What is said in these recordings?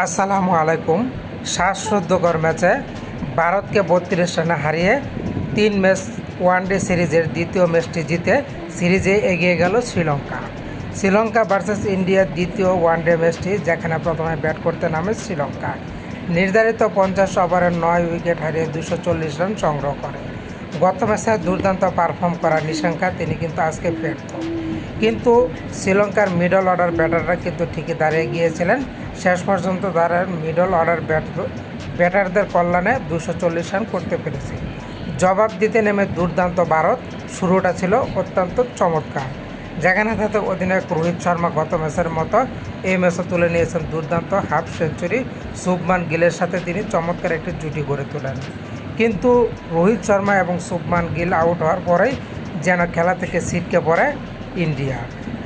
আসসালামু আলাইকুম। শ্বাসরুদ্ধকর ম্যাচে ভারতকে বত্রিশ রানে হারিয়ে তিন ম্যাচ ওয়ানডে সিরিজের দ্বিতীয় ম্যাচটি জিতে সিরিজে এগিয়ে গেল শ্রীলঙ্কা। শ্রীলঙ্কা ভার্সেস ইন্ডিয়ার দ্বিতীয় ওয়ানডে ম্যাচটি যেখানে প্রথমে ব্যাট করতে নামে শ্রীলঙ্কা। নির্ধারিত পঞ্চাশ ওভারের নয় উইকেট হারিয়ে দুশো চল্লিশ রান সংগ্রহ করে। গত ম্যাচে দুর্দান্ত পারফর্ম করা নিশাঙ্কা তিনি কিন্তু আজকে ব্যর্থ। কিন্তু শ্রীলঙ্কার মিডল অর্ডার ব্যাটাররা কিন্তু ঠিকই দাঁড়িয়ে গিয়েছিলেন। শেষ পর্যন্ত তারা মিডল অর্ডার ব্যাট ব্যাটারদের কল্যাণে দুশো চল্লিশ রান করতে পেরেছে। জবাব দিতে নেমে দুর্দান্ত ভারত, শুরুটা ছিল অত্যন্ত চমৎকার। যেখানে তাতে অধিনায়ক রোহিত শর্মা গত ম্যাচের মতো এই ম্যাচও তুলে নিয়েছেন দুর্দান্ত হাফ সেঞ্চুরি। শুভমান গিলের সাথে তিনি চমৎকার একটি জুটি গড়ে তোলেন। কিন্তু রোহিত শর্মা এবং শুভমান গিল আউট হওয়ার পরেই যেন খেলা থেকে ছিটকে পড়ে ইন্ডিয়া,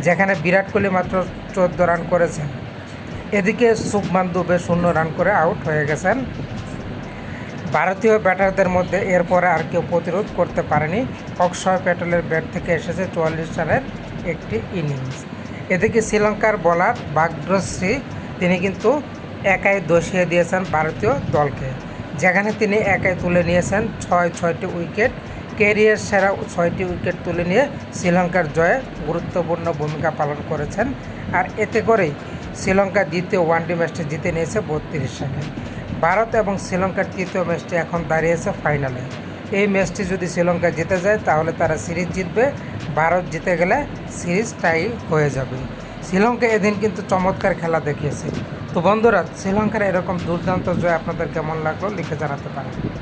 যেখানে বিরাট কোহলি মাত্র চোদ্দ রান করেছেন। এদিকে শুভমান দুবে শূন্য রান করে আউট হয়ে গেছেন। ভারতীয় ব্যাটারদের মধ্যে এরপরে আর কেউ প্রতিরোধ করতে পারেনি। অক্ষয় প্যাটেলের ব্যাট থেকে এসেছে চুয়াল্লিশ রানের একটি ইনিংস। এদিকে শ্রীলঙ্কার বলার বাগ্রশ্রী তিনি কিন্তু একাই দোষিয়ে দিয়েছেন ভারতীয় দলকে, যেখানে তিনি একাই তুলে নিয়েছেন ছয় ছয়টি উইকেট কেরিয়ার সেরা ছয়টি উইকেট তুলে নিয়ে শ্রীলঙ্কার জয়ে গুরুত্বপূর্ণ ভূমিকা পালন করেছেন। আর এতে করেই শ্রীলঙ্কা দ্বিতীয় ওয়ানডে ম্যাচটি জিতে নিয়েছে বত্রিশ রানে। ভারত এবং শ্রীলঙ্কার তৃতীয় ম্যাচটি এখন দাঁড়িয়েছে ফাইনালে। এই ম্যাচটি যদি শ্রীলঙ্কা জিতে যায়, তাহলে তারা সিরিজ জিতবে। ভারত জিতে গেলে সিরিজ টাই হয়ে যাবে। শ্রীলঙ্কা এদিন কিন্তু চমৎকার খেলা দেখিয়েছে। তো বন্ধুরা, শ্রীলঙ্কার এরকম দুর্দান্ত জয় আপনাদের কেমন লাগল লিখে জানাতে পারেন।